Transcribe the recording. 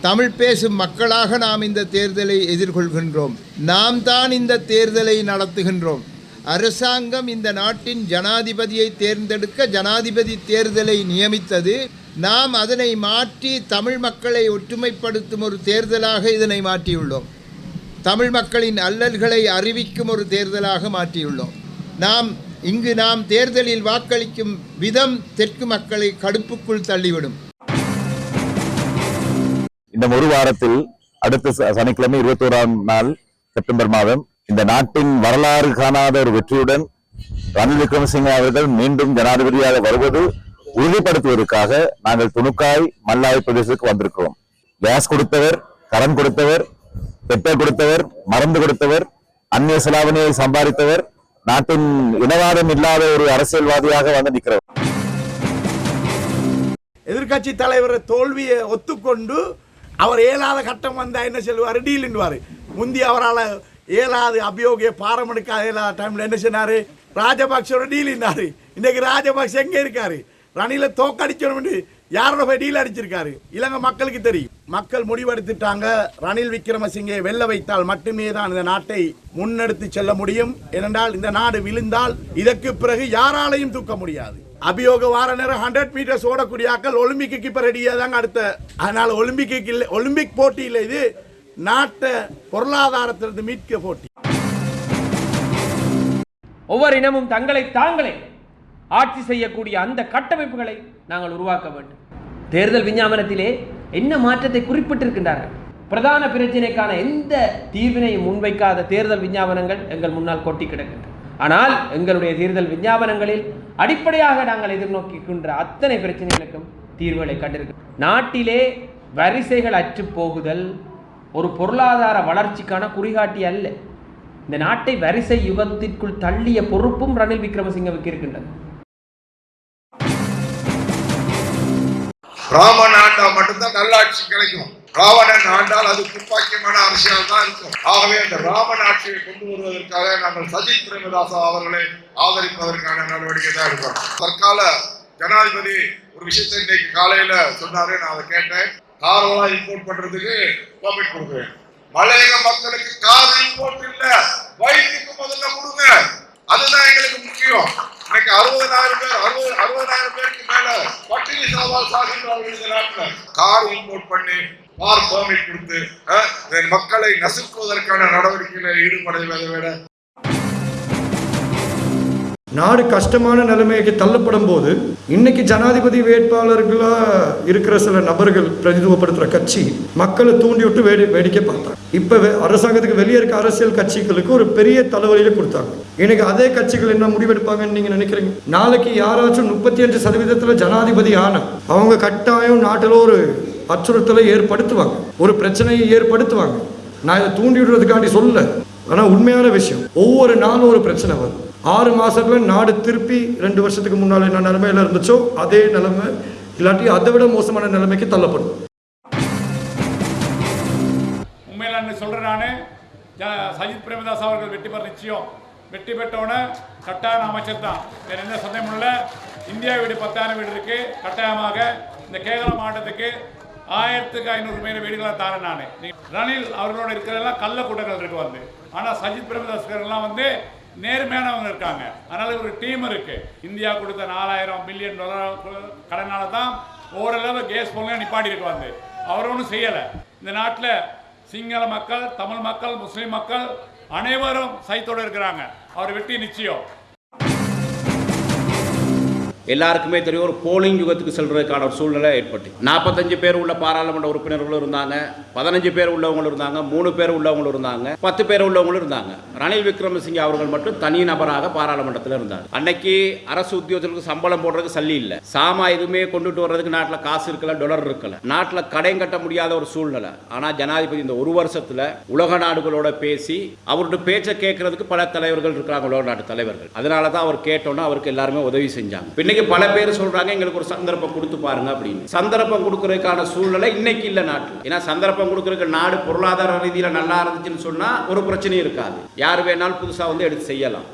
தமிழ் பேசும் மக்களாக நாம் இந்த தேர்தலை எதிர்கொள்கின்றோம். நாம் தான் இந்த தேர்தலை நடத்துகின்றோம். அரசாங்கம் இந்த நாட்டின் ஜனாதிபதியை தேர்ந்தெடுக்க ஜனாதிபதி தேர்தலை நியமித்தது. நாம் அதனை மாற்றி தமிழ் மக்களை ஒற்றுமைப்படுத்தும் ஒரு தேர்தலாக இதனை மாற்றியுள்ளோம். தமிழ் மக்களின் அல்லல்களை அறிவிக்கும் ஒரு தேர்தலாக மாற்றியுள்ளோம். நாம் இங்கு நாம் தேர்தலில் வாக்களிக்கும் விதம் தெற்கு மக்களை கடுப்புக்குள் தள்ளிவிடும். இன்னும் ஒரு வாரத்தில் அடுத்த ச- சனிக்கிழமை இருபத்தோராம் நாள் செப்டம்பர் மாதம் இந்த நாட்டின் வரலாறு காணாத ஒரு வெற்றியுடன் ரணில் விக்ரமசிங்க அவர்கள் மீண்டும் ஜனாதிபதியாக வருவது உறுதிப்படுத்துவதற்காக நாங்கள் துணுக்காய் மல்லாய் பிரதேசத்துக்கு வந்திருக்கிறோம். கேஸ் கொடுத்தவர் கடன் கொடுத்தவர் பெட்ரோல் கொடுத்தவர் மருந்து கொடுத்தவர் அந்நிய செலாவணியை சம்பாதித்தவர் நாட்டின் இனவாதம் இல்லாத ஒரு அரசியல்வாதியாக வந்து நிற்கிறவர். எதிர்க்கட்சி தலைவர் தோல்வியை ஒத்துக்கொண்டு அவர் ஏழாவது கட்டம் வந்தால் என்ன சொல்லுவார்? டீல்ன்னுவார் முந்தி அவரால் ஏழாவது அபியோகிய பாரம் எடுக்காத இயலாத டைமில் என்ன சொன்னாரு? ராஜபக்சோட டீல்னாரு இன்றைக்கு ராஜபக்ச எங்கே இருக்கார்? ரணில தோக்கடிச்சோம்னு யாரோட போய் டீல் அடிச்சிருக்காரு? இலங்கை மக்களுக்கு தெரியும். மக்கள் முடிவெடுத்துட்டாங்க. ரணில் விக்ரமசிங்கே வெல்ல வைத்தால் மட்டுமே தான் இந்த நாட்டை முன்னெடுத்து செல்ல முடியும். ஏனென்றால் இந்த நாடு விழுந்தால் இதற்கு பிறகு யாராலையும் தூக்க முடியாது. அபியோக வார நேரம் ஹண்ட்ரட் மீட்டர்ஸ் ஓடக்கூடிய ஆக்கள் ஒலிம்பிக்கு இப்போ ரெடியாக தாங்க அடுத்த. அதனால் ஒலிம்பிக்கு இல்லை ஒலிம்பிக் போட்டியில் இது நாட்டை பொருளாதாரத்திலிருந்து மீட்க போட்டி. ஒவ்வொரு இனமும் தங்களை தாங்களே ஆட்சி செய்யக்கூடிய அந்த கட்டமைப்புகளை நாங்கள் உருவாக்க வேண்டும். தேர்தல் விஞ்ஞாபனத்திலே என்ன மாற்றத்தை குறிப்பிட்டிருக்கின்றார்கள்? பிரதான பிரச்சினைக்கான எந்த தீர்வினையும் முன்வைக்காத தேர்தல் விஞ்ஞாபனங்கள் எங்கள் முன்னால் கொட்டி கிடக்கின்றன. ஆனால் எங்களுடைய தேர்தல் விஞ்ஞாபனங்களில் அடிப்படையாக நாங்கள் எதிர்நோக்கிக்கின்ற அத்தனை பிரச்சனைகளுக்கும் தீர்வுகளை கண்டிருக்கிறோம். நாட்டிலே வரிசைகள் அற்று போகுதல் ஒரு பொருளாதார வளர்ச்சிக்கான குறிகாட்டி அல்ல. இந்த நாட்டை வரிசை யுகத்திற்குள் தள்ளிய பொறுப்பும் ரணில் விக்ரமசிங்கவுக்கு இருக்கின்றது. ராமன் ஆண்டா மட்டும்தான் நல்லாட்சி கிடைக்கும். ராவணன் ஆண்டால் அது துப்பாக்கியமான அரசியல் தான் இருக்கும். ஆகவே அந்த ராமன் ஆட்சியை கொண்டு வருவதற்காக நாங்கள் சஜித் பிரேமதாசா அவர்களை ஆதரிப்பதற்கான நடவடிக்கை தான் எடுக்கிறோம் தற்கால ஜனாதிபதி ஒரு விஷயத்தை இன்னைக்கு காலையில சொன்னாரு நான் அதை கேட்டேன். காரெல்லாம் இம்போர்ட் பண்றதுக்கு பெர்மிட் கொடுக்குறேன். மலையக மக்களுக்கு கார் இம்போர்ட் இல்ல. வயிற்றுக்கு முதல்ல கொடுங்க. அதுதான் எங்களுக்கு முக்கியம். இன்னைக்கு அறுபதாயிரம் பேர் அறுபது அறுபதாயிரம் பேருக்கு மேல பட்டினி சாவால் சாகின்றார்கள் இந்த நாட்டுல கார் இம்போர்ட் பண்ணி கார் பர்மிட் கொடுத்து மக்களை நசுக்குவதற்கான நடவடிக்கைகளை ஈடுபடுவதை விட நாடு கஷ்டமான நிலைமைக்கு தள்ளப்படும் போது இன்னைக்கு ஜனாதிபதி வேட்பாளர்களா இருக்கிற சில நபர்கள் பிரதிநிதித்துவப்படுத்துற கட்சி மக்களை தூண்டி விட்டு வேடி வேடிக்கை பார்த்தாங்க. இப்ப அரசாங்கத்துக்கு வெளியே இருக்க அரசியல் கட்சிகளுக்கு ஒரு பெரிய தலைவலியில கொடுத்தாங்க. இன்னைக்கு அதே கட்சிகள் என்ன முடிவெடுப்பாங்கன்னு நீங்க நினைக்கிறீங்க? நாளைக்கு யாராச்சும் முப்பத்தி அஞ்சு சதவீதத்துல ஜனாதிபதி ஆன அவங்க கட்டாயம் நாட்டில் ஒரு அச்சுறுத்தலை ஏற்படுத்துவாங்க. ஒரு பிரச்சனையை ஏற்படுத்துவாங்க. நான் இதை தூண்டி விடுறதுக்காண்டி சொல்ல. ஆனா உண்மையான விஷயம் ஒவ்வொரு நாளும் ஒரு பிரச்சனை வரும். ஆறு மாதத்தில் நாடு திருப்பி ரெண்டு வருஷத்துக்கு முன்னால் என்ன நிலமையில் இருந்துச்சோ அதே நிலைமை இல்லாட்டி அதை விட மோசமான நிலைமைக்கு தள்ளப்படும். உண்மையில் நான் சொல்கிறேன் நான். ஜ- சஜித் பிரேமதாஸ் அவர்கள் வெற்றி பெற நிச்சயம். வெற்றி பெற்றவுடனே கட்டாயம் அமைச்சர் தான் வேறு எந்த சந்தேகம் இல்லை. இந்தியா வீடு பத்தாயிரம் வீடு இருக்கு. கட்டாயமாக இந்த கேரள மாவட்டத்துக்கு ஆயிரத்துக்கு ஐநூறு மேல வீடுகளை தாரேன் நான். ரணில் அவர்களோட இருக்கிறதெல்லாம் கள்ள கூட்டங்கள் இருக்கு வந்து. ஆனால் சஜித் பிரேமதாஸ்கர்லாம் வந்து நேர்மையானவங்க இருக்காங்க. அதனால ஒரு டீம் இருக்கு. இந்தியா கொடுத்த நாலாயிரம் பில்லியன் டாலர் கடனால தான் ஓரளவு கேஸ் பொருளையும் நிப்பாட்டி இருக்கு வந்து அவர் ஒன்றும் செய்யலை. இந்த நாட்டில் சிங்கள மக்கள் தமிழ் மக்கள் முஸ்லீம் மக்கள் அனைவரும் சைத்தோடு இருக்கிறாங்க. அவர் வெற்றி நிச்சயம். எல்லாருக்குமே தெரியும் ஒரு போலிங் யுகத்துக்கு செல்றதுக்கான ஒரு சூழ்நிலை ஏற்பட்டு. நாற்பத்தஞ்சு பேர் உள்ள பாராளுமன்ற உறுப்பினர்களும் இருந்தாங்க பதினஞ்சு பேர் உள்ளவங்களும் இருந்தாங்க மூணு பேர் உள்ளவங்களும் இருந்தாங்க பத்து பேர் உள்ளவங்களும் இருந்தாங்க. ரணில் விக்ரமசிங்கே அவர்கள் மட்டும் தனி நபராக பாராளுமன்றத்தில் இருந்தார். அன்னைக்கு அரசு உத்தியோகத்திற்கு சம்பளம் போடுறதுக்கு சல்லி இல்லை. சாமா எதுவுமே கொண்டுட்டு வர்றதுக்கு நாட்டில் காசு இருக்கல டொலர் இருக்கல. நாட்டில் கடன் கட்ட முடியாத ஒரு சூழ்நிலை. ஆனால் ஜனாதிபதி இந்த ஒரு வருஷத்துல உலக நாடுகளோட பேசி அவருடைய பேச்சை கேட்கறதுக்கு பல தலைவர்கள் இருக்கிறாங்க உலக நாட்டு தலைவர்கள். அதனால தான் அவர் கேட்டோன்னா அவருக்கு எல்லாருமே உதவி செஞ்சாங்க. இன்னைக்கு பல பேர் சொல்றாங்க எங்களுக்கு ஒரு சந்தர்ப்பம் கொடுத்து பாருங்க அப்படின்னு. சந்தர்ப்பம் கொடுக்கறதுக்கான சூழ்நிலை இன்னைக்கு இல்லை நாட்டில். ஏன்னா சந்தர்ப்பம் கொடுக்கறதுக்கு நாடு பொருளாதார ரீதியில் நல்லா இருந்துச்சுன்னு சொன்னா ஒரு பிரச்சனையும் இருக்காது. யார் வேணாலும் புதுசா வந்து எடுத்து செய்யலாம்.